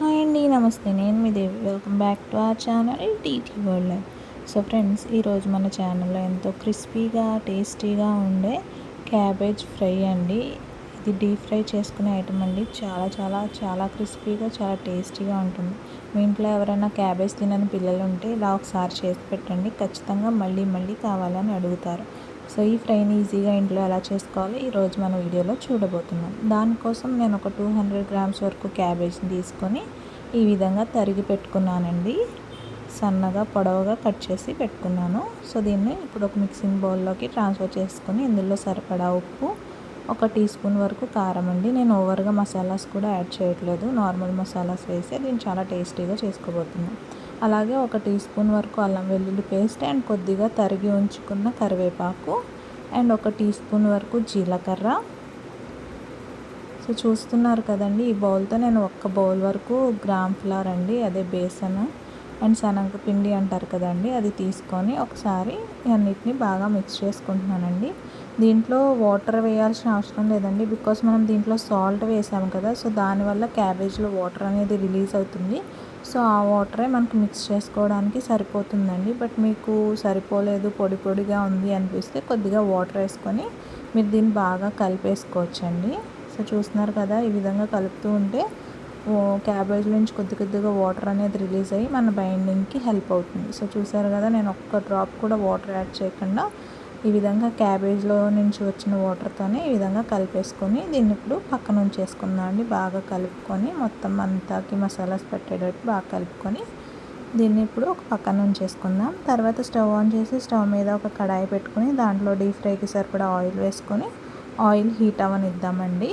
Hi అండి నమస్తే. నేను మీ Devi. Welcome back to our channel TT world so friends ఈరోజు మన ఛానల్లో ఎంతో క్రిస్పీగా టేస్టీగా ఉండే క్యాబేజ్ ఫ్రై అండి. ఇది డీప్ ఫ్రై చేసుకునే ఐటమ్ అండి. చాలా చాలా చాలా క్రిస్పీగా చాలా టేస్టీగా ఉంటుంది. మీ ఇంట్లో ఎవరైనా క్యాబేజ్ తినని పిల్లలు ఉంటే ఇలా ఒకసారి చేసి పెట్టండి. ఖచ్చితంగా మళ్ళీ మళ్ళీ కావాలని అడుగుతారు. సో ఈ ఫ్రైని ఈజీగా ఇంట్లో ఎలా చేసుకోవాలో ఈరోజు మన వీడియోలో చూడబోతున్నాం. దానికోసం నేను ఒక టూ హండ్రెడ్ గ్రామ్స్ వరకు క్యాబేజ్ని తీసుకొని ఈ విధంగా తరిగి పెట్టుకున్నానండి. సన్నగా పొడవుగా కట్ చేసి పెట్టుకున్నాను. సో దీన్ని ఇప్పుడు ఒక మిక్సింగ్ బౌల్లోకి ట్రాన్స్ఫర్ చేసుకుని ఇందులో సరిపడా ఉప్పు ఒక టీ స్పూన్ వరకు కారం అండి. నేను ఓవర్గా మసాలాస్ కూడా యాడ్ చేయట్లేదు. నార్మల్ మసాలాస్ వేసి దీన్ని చాలా టేస్టీగా చేసుకోబోతున్నాను. అలాగే ఒక టీ స్పూన్ వరకు అల్లం వెల్లుల్లి పేస్ట్ అండ్ కొద్దిగా తరిగి ఉంచుకున్న కరివేపాకు అండ్ ఒక టీ స్పూన్ వరకు జీలకర్ర. సో చూస్తున్నారు కదండి ఈ బౌల్తో నేను ఒక్క బౌల్ వరకు గ్రామ్ ఫ్లవర్ అండి అదే బేసన్ అండ్ శనగపిండి అంటారు కదండి అది తీసుకొని ఒకసారి అన్నిటిని బాగా మిక్స్ చేసుకుంటున్నానండి. దీంట్లో వాటర్ వేయాల్సిన అవసరం లేదండి బికాస్ మనం దీంట్లో సాల్ట్ వేసాము కదా సో దానివల్ల క్యాబేజ్లో వాటర్ అనేది రిలీజ్ అవుతుంది. సో ఆ వాటరే మనకి మిక్స్ చేసుకోవడానికి సరిపోతుందండి. బట్ మీకు సరిపోలేదు పొడి పొడిగా ఉంది అనిపిస్తే కొద్దిగా వాటర్ వేసుకొని మీరు దీన్ని బాగా కలిపేసుకోవచ్చండి. సో చూస్తున్నారు కదా ఈ విధంగా కలుపుతూ ఉంటే క్యాబేజ్ నుంచి కొద్ది కొద్దిగా వాటర్ అనేది రిలీజ్ అయ్యి మన బైండింగ్కి హెల్ప్ అవుతుంది. సో చూసారు కదా నేను ఒక్క డ్రాప్ కూడా వాటర్ యాడ్ చేయకుండా ఈ విధంగా క్యాబేజ్లో నుంచి వచ్చిన వాటర్తోనే ఈ విధంగా కలిపేసుకొని దీన్ని ఇప్పుడు పక్కన ఉంచేసుకుందాం అండి. బాగా కలుపుకొని మొత్తం అంతాకి మసాలాస్ పెట్టేటట్టు బాగా కలుపుకొని దీన్ని ఇప్పుడు ఒక పక్కన ఉంచేసుకుందాం. తర్వాత స్టవ్ ఆన్ చేసి స్టవ్ మీద ఒక కడాయి పెట్టుకొని దాంట్లో డీప్ ఫ్రైకి సరిపడా ఆయిల్ వేసుకొని ఆయిల్ హీట్ అవనిద్దామండి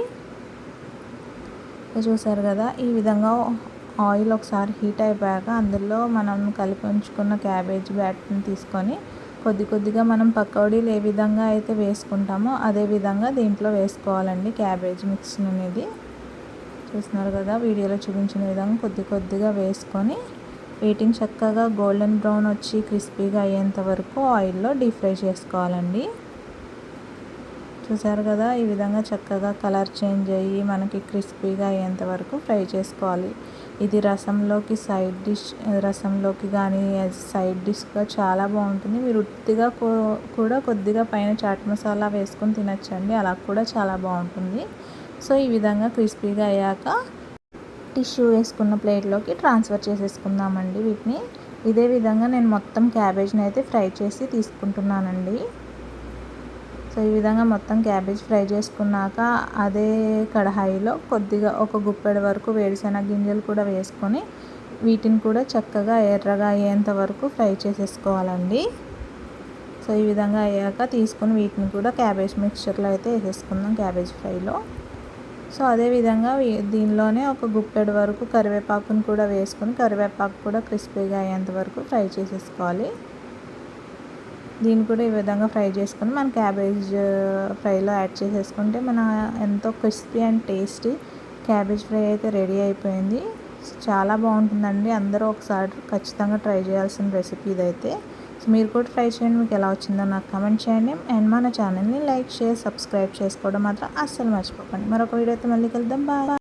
చూసారు కదా ఈ విధంగా ఆయిల్ ఒకసారి హీట్ అయిపోయాక అందులో మనం కలిపి ఉంచుకున్న క్యాబేజ్ బ్యాట్ని తీసుకొని కొద్ది కొద్దిగా మనం పకోడీలు ఏ విధంగా అయితే వేసుకుంటామో అదే విధంగా దీంట్లో వేసుకోవాలండి క్యాబేజ్ మిక్స్ అనేది చూస్తున్నారు కదా వీడియోలో చూపించిన విధంగా కొద్ది కొద్దిగా వేసుకొని వీటిని చక్కగా గోల్డెన్ బ్రౌన్ వచ్చి క్రిస్పీగా అయ్యేంత వరకు ఆయిల్లో డీప్ ఫ్రై చేసుకోవాలండి. చూసారు కదా ఈ విధంగా చక్కగా కలర్ చేంజ్ అయ్యి మనకి క్రిస్పీగా అయ్యేంత వరకు ఫ్రై చేసుకోవాలి. ఇది రసంలోకి సైడ్ డిష్ రసంలోకి కానీ సైడ్ డిష్గా చాలా బాగుంటుంది. మీరు ఉత్తిగా కూడా కొద్దిగా పైన చాట్ మసాలా వేసుకొని తినచ్చండి అలా కూడా చాలా బాగుంటుంది. సో ఈ విధంగా క్రిస్పీగా అయ్యాక టిష్యూ వేసుకున్న ప్లేట్లోకి ట్రాన్స్ఫర్ చేసేసుకుందామండి వీటిని. ఇదే విధంగా నేను మొత్తం క్యాబేజ్ని అయితే ఫ్రై చేసి తీసుకుంటున్నానండి. సో ఈ విధంగా మొత్తం క్యాబేజ్ ఫ్రై చేసుకున్నాక అదే కడాయిలో కొద్దిగా ఒక గుప్పెడు వరకు వేరుశెనగ గింజలు కూడా వేసుకొని వీటిని కూడా చక్కగా ఎర్రగా అయ్యేంత వరకు ఫ్రై చేసేసుకోవాలండి. సో ఈ విధంగా అయ్యాక తీసుకొని వీటిని కూడా క్యాబేజ్ మిక్చర్లో అయితే వేసేసుకుందాం క్యాబేజ్ ఫ్రైలో. సో అదేవిధంగా దీనిలోనే ఒక గుప్పెడు వరకు కరివేపాకును కూడా వేసుకొని కరివేపాకు కూడా క్రిస్పీగా అయ్యేంత వరకు ఫ్రై చేసేసుకోవాలి. దీన్ని కూడా ఈ విధంగా ఫ్రై చేసుకొని మన క్యాబేజ్ ఫ్రైలో యాడ్ చేసేసుకుంటే మన ఎంతో crispy and tasty cabbage fry అయితే రెడీ అయిపోయింది. చాలా బాగుంటుందండి. అందరూ ఒకసారి ఖచ్చితంగా ట్రై చేయాల్సిన రెసిపీ ఇదైతే. సో మీరు కూడా ట్రై చేయండి. మీకు ఎలా వచ్చిందో నాకు కమెంట్ చేయండి. అండ్ మన ఛానల్ని లైక్ షేర్ సబ్స్క్రైబ్ చేసుకోవడం మాత్రం అస్సలు మర్చిపోకండి. మరొక వీడియోతో మళ్ళీ కలుద్దాం. బాగా